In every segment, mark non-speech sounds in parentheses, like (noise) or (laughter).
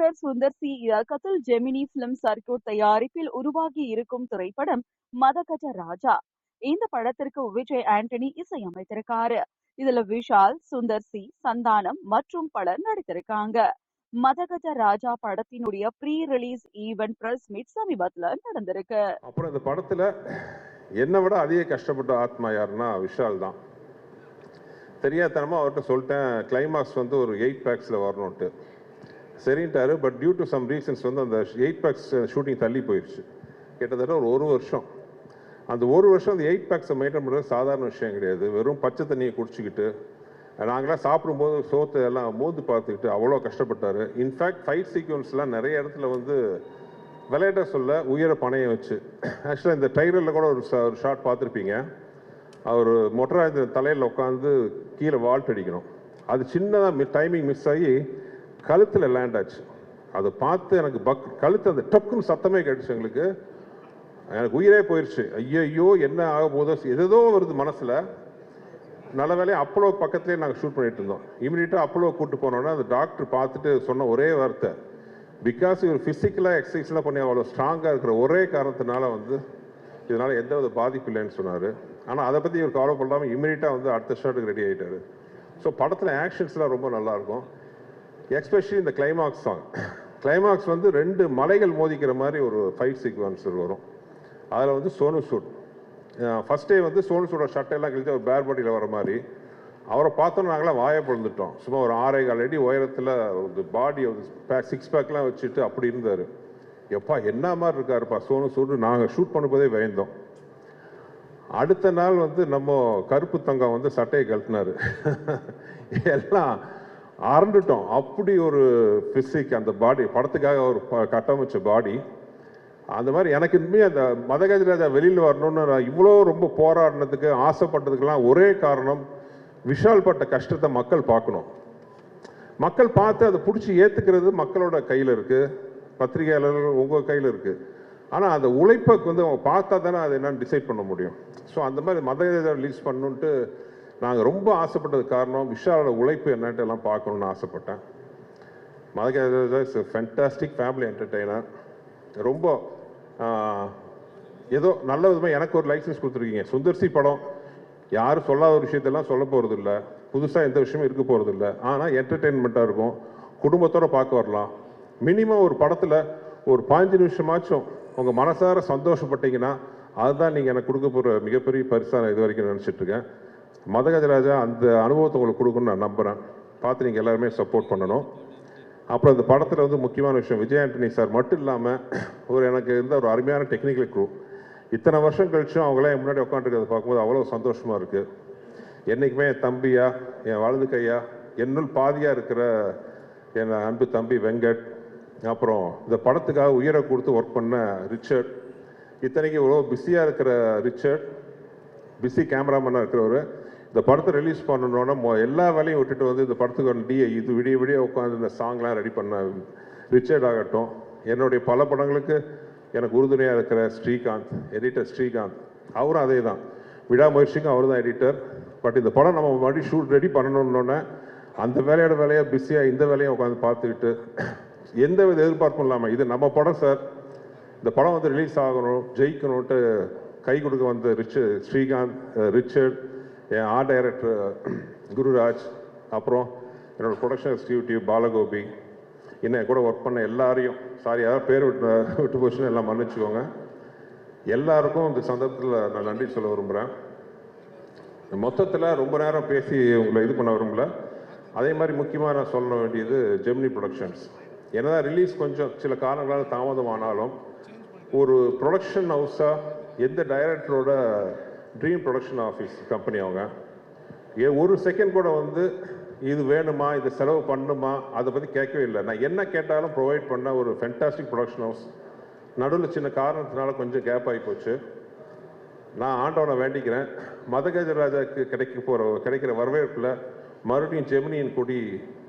இயக்குனர் சுந்தர் சி. இயக்கத்தில் Gemini film circuit தயாரிப்பில் உருவாகி இருக்கும் திரைப்படம் மதகஜ ராஜா. இந்த படத்திற்கு விஜய் ஆண்டனி இசையமைத்திருக்காரு. இதுல விஷால் சுந்தர் சி. சந்தானம் மற்றும் பலர் நடித்திருக்காங்க. மதகஜ ராஜா படத்தினுடைய pre release event press meet சமீபத்துல நடந்திருக்கு. அப்புறம் இந்த படத்துல என்னை விட அதிக கஷ்டப்பட்ட ஆத்மா யாருன்னா விஷால் தான். தெரியாதனமாக அவர்கிட்ட சொல்லிட்டேன் கிளைமாக்ஸ் வந்து ஒரு எயிட் பேக்ஸில் வரணுன்ட்டு சரின்ட்டாரு but due to some reasons வந்து அந்த எயிட் பேக்ஸ் ஷூட்டிங் தள்ளி போயிடுச்சு கிட்டத்தட்ட ஒரு ஒரு வருஷம். அந்த ஒரு வருஷம் அந்த எயிட் பேக்ஸை மெயின்டைன் பண்ணுறது சாதாரண விஷயம் கிடையாது. வெறும் பச்சை தண்ணியை குடிச்சிக்கிட்டு நாங்களாம் சாப்பிடும்போது சோத்து எல்லாம் மோந்து பார்த்துக்கிட்டு அவ்வளோ கஷ்டப்பட்டார். இன்ஃபேக்ட் ஃபைட் சீக்வன்ஸ்லாம் நிறைய இடத்துல வந்து விளையாட்ட சொல்ல உயர பணையம் வச்சு. ஆக்சுவலாக இந்த டைரலில் கூட ஒரு ஒரு ஷாட் பார்த்துருப்பீங்க. அவர் மொட்டராஜ தலையில் உட்காந்து கீழே வால்ட் அடிக்கணும். அது சின்னதாக டைமிங் மிஸ் ஆகி கழுத்தில் லேண்ட் ஆச்சு. அதை பார்த்து எனக்கு பக் கழுத்து அந்த டக்குன்னு சத்தமே கேட்டுச்சு எங்களுக்கு. எனக்கு உயிரே போயிடுச்சு ஐயோ என்ன ஆக போதோ எதோ வருது மனசில். நல்ல வேலையை அப்போலோ பக்கத்துலேயே நாங்கள் ஷூட் பண்ணிட்டு இருந்தோம். இமீடியட்டாக அப்போலோ கூட்டு போனோன்னா அந்த டாக்டர் பார்த்துட்டு சொன்ன ஒரே வார்த்தை. பிகாஸ் இவர் ஃபிசிக்கலாக எக்ஸசைஸ்லாம் பண்ணி அவ்வளோ ஸ்ட்ராங்காக இருக்கிற ஒரே காரணத்தினால வந்து இதனால் எந்த வித பாதிப்பு இல்லைன்னு சொன்னார். ஆனால் அதை பற்றி இவர் கவலைப்படாமல் இமீடியட்டாக வந்து அடுத்த ஷாட்டுக்கு ரெடி ஆகிட்டார் ஸோ படத்தில் ஆக்ஷன்ஸ்லாம் ரொம்ப நல்லாயிருக்கும் எஸ்பெஷலி இந்த கிளைமாக்ஸ் சாங் கிளைமாக்ஸ் வந்து ரெண்டு மலைகள் மோதிக்கிற மாதிரி ஒரு ஃபைட் சீக்வன்ஸ் வரும். அதில் வந்து சோனு சூட். ஃபஸ்ட்டே வந்து சோனு சூட சட்டையெல்லாம் கழித்து ஒரு பேர் பாடியில் வர மாதிரி. அவரை பார்த்தோன்னா நாங்களாம் வாயை பொழுந்துட்டோம் சும்மா ஒரு ஆறே கால் அடி உயரத்தில் ஒரு பாடி பேக் சிக்ஸ் பேக்லாம் வச்சுட்டு அப்படி இருந்தார். எப்பா என்ன மாதிரி இருக்காருப்பா சோனு சூடு நாங்கள் ஷூட் பண்ணும்போதே பயந்தோம். அடுத்த நாள் வந்து நம்ம கருப்பு தங்கம் வந்து சட்டையை கழட்டினார். எல்லாம் அரண்டுட்டோம் அப்படி ஒரு பிசிக் அந்த பாடி படத்துக்காக ஒரு ப- கட்டமைச்ச பாடி அந்த மாதிரி எனக்கு இனிமே அந்த மதகஜராஜா வெளியில் வரணும்னு நான் இவ்வளோ ரொம்ப போராடினதுக்கு ஆசைப்பட்டதுக்கெல்லாம் ஒரே காரணம் விஷால் பட்ட கஷ்டத்தை மக்கள் பார்க்கணும். மக்கள் பார்த்து அதை பிடிச்சி ஏற்றுக்கிறது மக்களோட கையில் இருக்குது பத்திரிகையாளர்கள் உங்கள் கையில் இருக்குது ஆனால் அந்த உழைப்பை வந்து அவங்க பார்த்தா தானே அதை என்னன்னு டிசைட் பண்ண முடியும். ஸோ அந்த மாதிரி மதகஜராஜா ரிலீஸ் பண்ணுன்ட்டு நாங்கள் ரொம்ப ஆசைப்பட்டது காரணம் விஷாலோட உழைப்பு என்னன்ட்டு எல்லாம் பார்க்கணுன்னு ஆசைப்பட்டேன். Madagaja is fantastic family entertainer ரொம்ப ஏதோ நல்ல விதமாக எனக்கு ஒரு லைசன்ஸ் கொடுத்துருக்கீங்க. சுந்தர்சி படம் யாரும் சொல்லாத ஒரு விஷயத்தெல்லாம் சொல்ல போகிறது இல்லை புதுசாக எந்த விஷயமும் இருக்க போகிறது இல்லை ஆனால் என்டர்டெயின்மெண்ட்டாக இருக்கும். குடும்பத்தோடு பார்க்க வரலாம். மினிமம் ஒரு படத்தில் ஒரு பாஞ்சு நிமிஷமாச்சும் உங்கள் மனசார சந்தோஷப்பட்டீங்கன்னா அதுதான் நீங்கள் எனக்கு கொடுக்க போகிற மிகப்பெரிய பரிசாக நான் இது வரைக்கும் நினச்சிட்ருக்கேன் மதகஜராஜா அந்த அனுபவத்தை உங்களுக்கு கொடுக்கணும்னு நான் நம்புகிறேன் பார்த்து நீங்கள் எல்லாருமே சப்போர்ட் பண்ணணும். அப்புறம் அந்த படத்தில் வந்து முக்கியமான விஷயம் விஜய் ஆண்டனி சார் மட்டும் இல்லாமல் ஒரு எனக்கு இருந்த ஒரு அருமையான டெக்னிக்கல் குரூ இத்தனை வருஷம் கழிச்சும் அவங்களாம் முன்னாடி உட்காந்துருக்கிறத பார்க்கும்போது அவ்வளோ சந்தோஷமாக இருக்குது என்றைக்குமே என் தம்பியா என் வலது கையா என்னுள் பாதியாக இருக்கிற என் அன்பு தம்பி வெங்கட் அப்புறம் இந்த படத்துக்காக உயிரை கொடுத்து ஒர்க் பண்ண ரிச்சர்ட். இத்தனைக்கு இவ்வளோ பிஸியாக இருக்கிற ரிச்சர்ட் பிஸி கேமராமேனாக இருக்கிறவர். இந்த படத்தை ரிலீஸ் பண்ணணுன்னா மொ எல்லா வேலையும் விட்டுட்டு வந்து இந்த படத்துக்கு ஒரு டிஏ இது விடிய விடிய உட்காந்து இந்த சாங்லாம் ரெடி பண்ண ரிச்சர்ட் ஆகட்டும். என்னுடைய பல படங்களுக்கு எனக்கு உறுதுணையாக இருக்கிற ஸ்ரீகாந்த் எடிட்டர் ஸ்ரீகாந்த். அவரும் அதே தான் விடாமுயற்சிக்கும் அவர் தான் எடிட்டர் பட் இந்த படம் நம்ம மறுபடியும் ஷூட் ரெடி பண்ணணுன்னொன்னே அந்த வேலையோட வேலையாக பிஸியாக இந்த வேலையை உட்காந்து பார்த்துக்கிட்டு (clears throat) எந்த வித எதிர்பார்ப்பும் இல்லாமல் இது நம்ம படம் சார் இந்த படம் வந்து ரிலீஸ் ஆகணும் ஜெயிக்கணும்ட்டு கை கொடுக்க வந்த ரிச்சு ஸ்ரீகாந்த் ரிச்சர்ட் என் ஆர்ட் டைரக்டர் (clears throat) குருராஜ் அப்புறம் என்னோடய ப்ரொடக்ஷன் எக்ஸிக்யூட்டிவ் பாலகோபி இன்னும் என் கூட ஒர்க் பண்ண எல்லாரையும் சாரி யாராவது பேர் விட்டு (laughs) விட்டு போச்சுன்னு எல்லாம் மன்னிச்சுக்கோங்க. எல்லாருக்கும் இந்த சந்தர்ப்பத்தில் நான் நன்றி சொல்ல விரும்புகிறேன் மொத்தத்தில் ரொம்ப நேரம் பேசி உங்களை இது பண்ண விரும்பல. அதே மாதிரி முக்கியமாக நான் சொல்ல வேண்டியது ஜெமினி ப்ரொடக்ஷன்ஸ் என்னதான் ரிலீஸ் கொஞ்சம் சில காரணங்களால் தாமதமானாலும் ஒரு ப்ரொடக்ஷன் ஹவுஸாக எந்த டைரக்டரோட ட்ரீம் ப்ரொடக்ஷன் ஆஃபீஸ் கம்பெனி அவங்க. ஏ ஒரு செகண்ட் கூட வந்து இது வேணுமா இது செலவு பண்ணுமா அதை பற்றி கேட்கவே இல்லை. நான் என்ன கேட்டாலும் ப்ரொவைட் பண்ண ஒரு ஃபென்டாஸ்டிக் ப்ரொடக்ஷன் ஹவுஸ் நடுவில் சின்ன காரணத்தினால கொஞ்சம் கேப் ஆகி போச்சு. நான் ஆண்டவனை வேண்டிக்கிறேன். மதகஜராஜாக்கு கிடைக்க போகிற கிடைக்கிற வரவேற்பில் மறுபடியும் ஜெமினியின் கொடி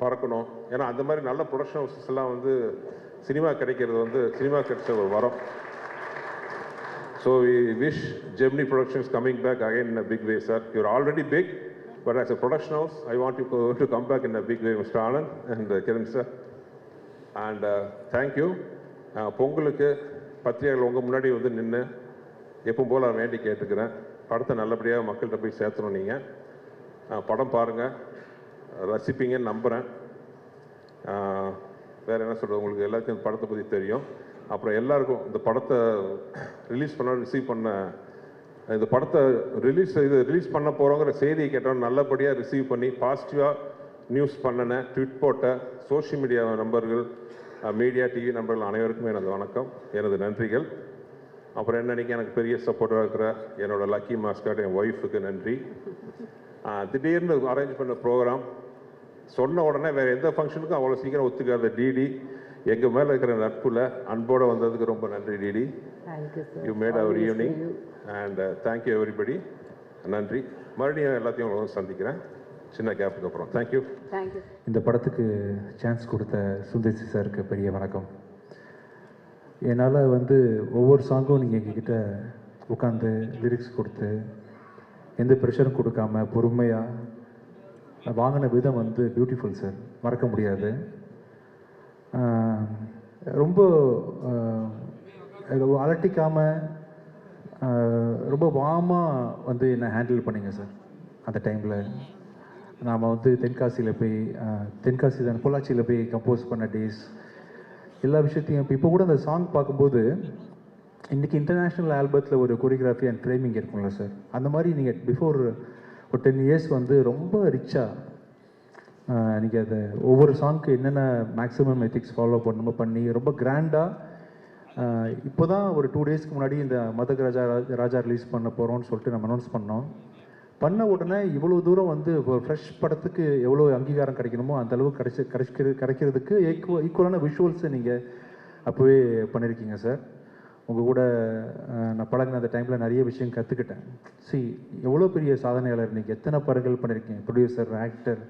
பறக்கணும். ஏன்னா அந்த மாதிரி நல்ல ப்ரொடக்ஷன் ஹவுசஸ் எல்லாம் வந்து சினிமா கிடைக்கிறது வந்து சினிமா கிடைச்ச ஒரு வரம். So we wish back productions coming back again in sir. You're already sir you're already big production as a want house I want you in come back in Mr. Anand and uh, Kiran sir. And uh, thank you. Uh, பொங்கலுக்கு பத்திரிகைகள் உங்கள் முன்னாடி வந்து நின்று எப்பவும் போல் வேண்டி கேட்டுக்கிறேன் படத்தை நல்லபடியாக மக்கள்கிட்ட போய் சேர்த்துணும் நீங்கள் படம் பாருங்கள் ரசிப்பீங்கன்னு நம்புகிறேன் வேறு என்ன சொல்கிறது உங்களுக்கு எல்லாத்தையும் படத்தை பற்றி தெரியும் அப்புறம் எல்லாருக்கும் இந்த படத்தை ரிலீஸ் பண்ண ரிசீவ் பண்ண இந்த படத்தை ரிலீஸ் இது ரிலீஸ் பண்ண போகிறோங்கிற செய்தியை கேட்டோம். நல்லபடியாக ரிசீவ் பண்ணி பாசிட்டிவாக நியூஸ் பண்ணின ட்விட் போட்ட சோஷியல் மீடியா நம்பர்கள் மீடியா டிவி நம்பர்கள் அனைவருக்குமே எனது வணக்கம். எனது நன்றிகள். அப்புறம் என்னன்னைக்கு எனக்கு பெரிய சப்போர்ட்டாக இருக்கிற என்னோடய லக்கி மாஸ்கட் என் ஒய்ஃபுக்கு நன்றி. திடீர்னு அரேஞ்ச் பண்ண ப்ரோக்ராம் சொன்ன உடனே வேறு எந்த ஃபங்க்ஷனுக்கும் அவ்வளோ சீக்கிரம் ஒத்துக்காத டிடி எங்கள் மேலே இருக்கிற நட்புல அன்போடு வந்ததுக்கு ரொம்ப நன்றி DD. You made our evening and thank you everybody நன்றி. மறுபடியும் எல்லாத்தையும் உங்களை வந்து சந்திக்கிறேன். சின்ன கேப்புக்கு அப்புறம். தேங்க்யூ இந்த படத்துக்கு சான்ஸ் கொடுத்த சுந்தர்சி சாருக்கு பெரிய வணக்கம். என்னால் வந்து ஒவ்வொரு சாங்கும் நீங்கள் எங்ககிட்ட உட்காந்து லிரிக்ஸ் கொடுத்து எந்த ப்ரெஷரும் கொடுக்காம பொறுமையாக வாங்கின விதம் வந்து பியூட்டிஃபுல் சார் மறக்க முடியாது. ரொம்ப அலட்டிக்காமல் ரொம்ப வாமாக வந்து என்னை ஹேண்டில் பண்ணிங்க சார் அந்த டைமில் நாம் வந்து தென்காசியில் போய் தென்காசி தான் பொள்ளாச்சியில் போய் கம்போஸ் பண்ண டேஸ் எல்லா விஷயத்தையும் இப்போ இப்போ கூட அந்த சாங் பார்க்கும்போது இன்றைக்கி இன்டர்நேஷ்னல் ஆல்பத்தில் ஒரு கொரியோகிராஃபி அண்ட் ஃப்ரேமிங் இருக்கும்ல சார் அந்த மாதிரி நீங்கள் பிஃபோர் ஒரு டென் இயர்ஸ் வந்து ரொம்ப ரிச்சாக நீங்கள் அதை ஒவ்வொரு சாங்க்கு என்னென்ன மேக்ஸிமம் எத்திக்ஸ் ஃபாலோ பண்ணணுமோ பண்ணி ரொம்ப கிராண்டாக இப்போ தான் ஒரு டூ டேஸ்க்கு முன்னாடி இந்த மதக் ராஜா ராஜா ரிலீஸ் பண்ண போகிறோம்னு சொல்லிட்டு நம்ம அனௌன்ஸ் பண்ணோம். பண்ண உடனே இவ்வளோ தூரம் வந்து ஒரு ஃப்ரெஷ் படத்துக்கு எவ்வளோ அங்கீகாரம் கிடைக்கணுமோ அந்த அளவுக்கு கிடைச்சி கிடைக்கிறது கிடைக்கிறதுக்கு ஈக்குவல் ஈக்குவலான விஷுவல்ஸை நீங்கள் அப்போவே பண்ணியிருக்கீங்க சார் உங்கள் கூட நான் பழகின அந்த டைமில் நிறைய விஷயம் கற்றுக்கிட்டேன் சி எவ்வளோ பெரிய சாதனையாளர் நீங்கள் எத்தனை படங்கள் பண்ணியிருக்கீங்க ப்ரொடியூசர் ஆக்டர்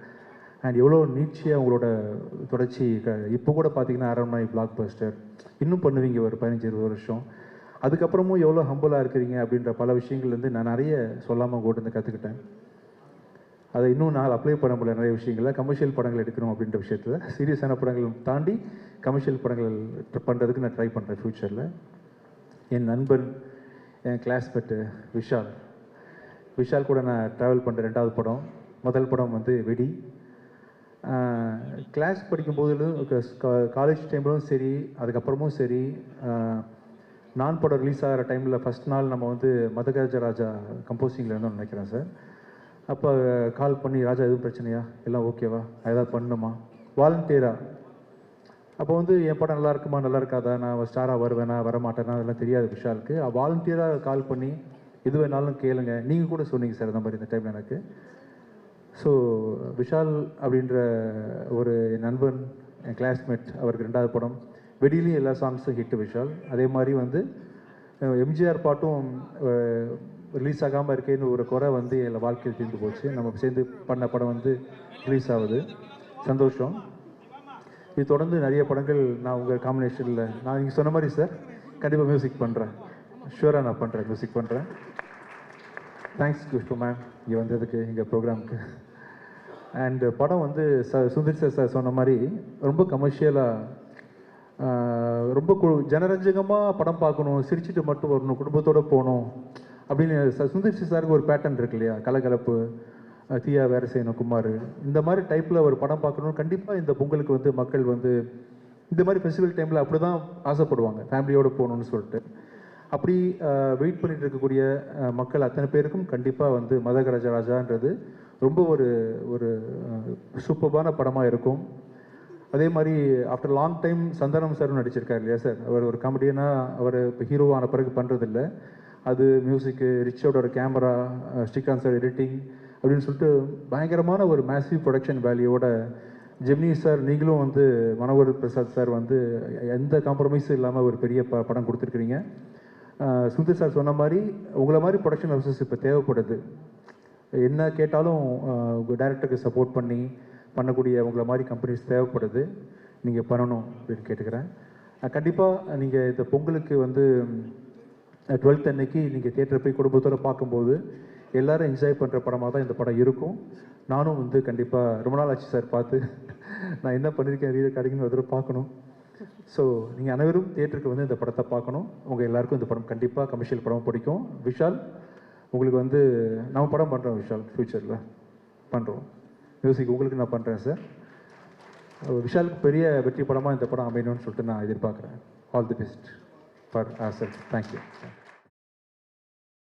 அண்ட் எவ்வளோ நீட்சியாக உங்களோட தொடர்ச்சி க- இப்போ கூட பார்த்தீங்கன்னா அரண்மனை பிளாக் பஸ்டர் இன்னும் பண்ணுவீங்க ஒரு பதினஞ்சு இருபது வருஷம். அதுக்கப்புறமும் எவ்வளோ ஹம்பலாக இருக்கிறீங்க அப்படின்ற பல விஷயங்கள்லேருந்து நான் நிறைய சொல்லாமல் கூட்டிருந்து கற்றுக்கிட்டேன் அதை இன்னும் நான் அப்ளை பண்ண முடியல நிறைய விஷயங்களில். கமர்ஷியல் படங்கள் எடுக்கணும் அப்படின்ற விஷயத்தில். சீரியஸான படங்கள் தாண்டி கமர்ஷியல் படங்கள் பண்ணுறதுக்கு நான் ட்ரை பண்ணுறேன் ஃப்யூச்சரில் என் நண்பன் என் கிளாஸ்மேட்டு விஷால். விஷால் கூட நான் ட்ராவல் பண்ணுற ரெண்டாவது படம். முதல் படம் வந்து வெடி. கிளாஸ் படிக்கும்போதிலும் காலேஜ் டைம்லும் சரி அதுக்கப்புறமும் சரி நான் படம் ரிலீஸ் ஆகிற டைமில் ஃபஸ்ட் நாள் நம்ம வந்து மதகராஜ ராஜா கம்போசிங்கில் இருந்தோம்னு நினைக்கிறேன் சார் அப்போ கால் பண்ணி ராஜா எதுவும் பிரச்சனையா? எல்லாம் ஓகேவா ஏதாவது பண்ணணுமா? வாலண்டியராக அப்போ வந்து என் படம் நல்லா இருக்குமா? நல்லா இருக்காதா? நான் ஸ்டாராக வருவேனா? வரமாட்டேனா? அதெல்லாம் தெரியாது விஷாலுக்கு வாலண்டியராக கால் பண்ணி எது வேணாலும் கேளுங்க. நீங்கள் கூட சொன்னீங்க சார் அந்த மாதிரி இந்த டைமில் எனக்கு. ஸோ விஷால் அப்படின்ற ஒரு என் நண்பன் என் கிளாஸ்மேட் அவருக்கு ரெண்டாவது படம். வெடியிலையும் எல்லா சாங்ஸும் ஹிட்டு விஷால். அதே மாதிரி வந்து எம்ஜிஆர் பாட்டும் ரிலீஸ் ஆகாமல் இருக்கேன்னு ஒரு குறை வந்து என் வாழ்க்கையில் தீர்ந்து போச்சு. நம்ம சேர்ந்து பண்ண படம் வந்து ரிலீஸ் ஆகுது. சந்தோஷம். இது தொடர்ந்து நிறைய படங்கள் நான் உங்கள் காம்பினேஷனில் நான் நீங்கள் சொன்ன மாதிரி சார் கண்டிப்பாக மியூசிக் பண்ணுறேன் ஷூராக நான் பண்ணுறேன் மியூசிக் பண்ணுறேன் தேங்க்ஸ் குஷ்பு மேம் இங்கே வந்ததுக்கு எங்கள் ப்ரோக்ராமுக்கு அண்ட் படம் வந்து ச சுந்தர் சார் சார் சொன்ன மாதிரி ரொம்ப கமர்ஷியலாக ரொம்ப கு ஜனரஞ்சகமாக படம் பார்க்கணும் சிரிச்சிட்டு மட்டும் வரணும் குடும்பத்தோடு போகணும் அப்படின்னு ச- சுந்தர் சாருக்கு ஒரு பேட்டர்ன் இருக்கு இல்லையா? கலகலப்பு அஹ் தீயா செய்யணும் குமார். இந்த மாதிரி டைப்பில் ஒரு படம் பார்க்கணும் கண்டிப்பாக இந்த பொங்கலுக்கு வந்து மக்கள் வந்து இந்த மாதிரி ஃபெஸ்டிவல் டைமில் அப்படி தான் ஆசைப்படுவாங்க. ஃபேமிலியோடு போகணும்னு சொல்லிட்டு. அப்படி வெயிட் பண்ணிட்டு இருக்கக்கூடிய மக்கள் அத்தனை பேருக்கும் கண்டிப்பாக வந்து மதகராஜ ராஜான்றது ரொம்ப ஒரு ஒரு சூப்பர்பான படமாக இருக்கும். அதே மாதிரி ஆஃப்டர் லாங் டைம் சந்தானம் சாரும் நடிச்சிருக்காரு இல்லையா சார் அவர் ஒரு காமெடியனாக அவர் இப்போ ஹீரோவான பிறகு பண்ணுறதில்ல அது மியூசிக்கு ரிச்சோட கேமரா ஸ்ரீகாந்த் சார் எடிட்டிங் அப்படின்னு சொல்லிட்டு பயங்கரமான ஒரு மேசிவ் ப்ரொடக்ஷன் வேல்யூவோட ஜெமினி சார் நீங்களும் வந்து மனோகர் பிரசாத் சார் வந்து எந்த காம்ப்ரமைஸும் இல்லாமல் ஒரு பெரிய ப படம் கொடுத்துருக்குறீங்க. சுந்தர் சார் சொன்ன மாதிரி உங்களை மாதிரி ப்ரொடக்ஷன் ஹவுசஸ் இப்போ தேவைப்படுது. என்ன கேட்டாலும் டைரக்டருக்கு சப்போர்ட் பண்ணி பண்ணக்கூடிய உங்களை மாதிரி கம்பெனிஸ் தேவைப்படுது. நீங்கள் பண்ணணும் அப்படின்னு கேட்டுக்கிறேன். கண்டிப்பாக நீங்கள் இந்த பொங்கலுக்கு வந்து டுவெல்த் அன்னைக்கு நீங்கள் தியேட்டர் போய் குடும்பத்தோடு பார்க்கும்போது எல்லாரும் என்ஜாய் பண்ணுற படமாக தான் இந்த படம் இருக்கும். நானும் வந்து கண்டிப்பாக ரொம்ப நாள் ஆச்சு சார் பார்த்து. நான் என்ன பண்ணியிருக்கேன் ரீடர் கிடைக்குன்னு ஒரு தடவை பார்க்கணும். ஸோ நீங்கள் அனைவரும் தியேட்டருக்கு வந்து இந்த படத்தை பார்க்கணும். உங்கள் எல்லாருக்கும் இந்த படம் கண்டிப்பாக கமர்ஷியல் படம் பிடிக்கும். விஷால் உங்களுக்கு வந்து நம்ம படம் பண்ணுறோம் விஷால் ஃப்யூச்சரில் பண்ணுறோம் மியூசிக் உங்களுக்கு நான் பண்ணுறேன் சார் விஷாலுக்கு பெரிய வெற்றி படமாக இந்த படம் அமையணும்னு சொல்லிட்டு நான் எதிர்பார்க்குறேன். ஆல் தி பெஸ்ட் ஃபார் ஆர் செல் தேங்க்யூ